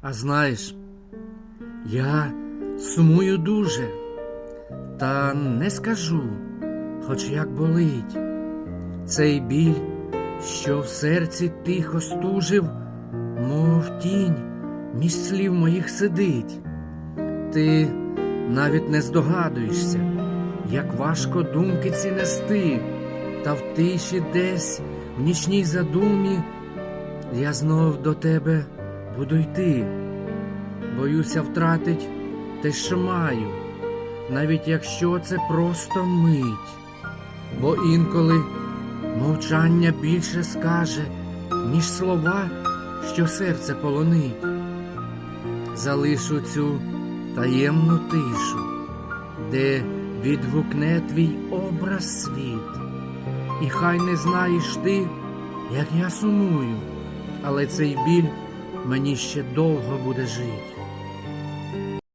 А знаєш, я сумую дуже, та не скажу, хоч як болить. Цей біль, що в серці тихо стужив, мов тінь між слів моїх сидить. Ти навіть не здогадуєшся, як важко думки ці нести, та в тиші десь, в нічній задумі, я знов до тебе буду йти. Боюся втратить те, що маю, навіть якщо це просто мить, бо інколи мовчання більше скаже, ніж слова, що серце полонить. Залишу цю таємну тишу, де відгукне твій образ світ. І хай не знаєш ти, як я сумую, але цей біль мені ще довго буде жить.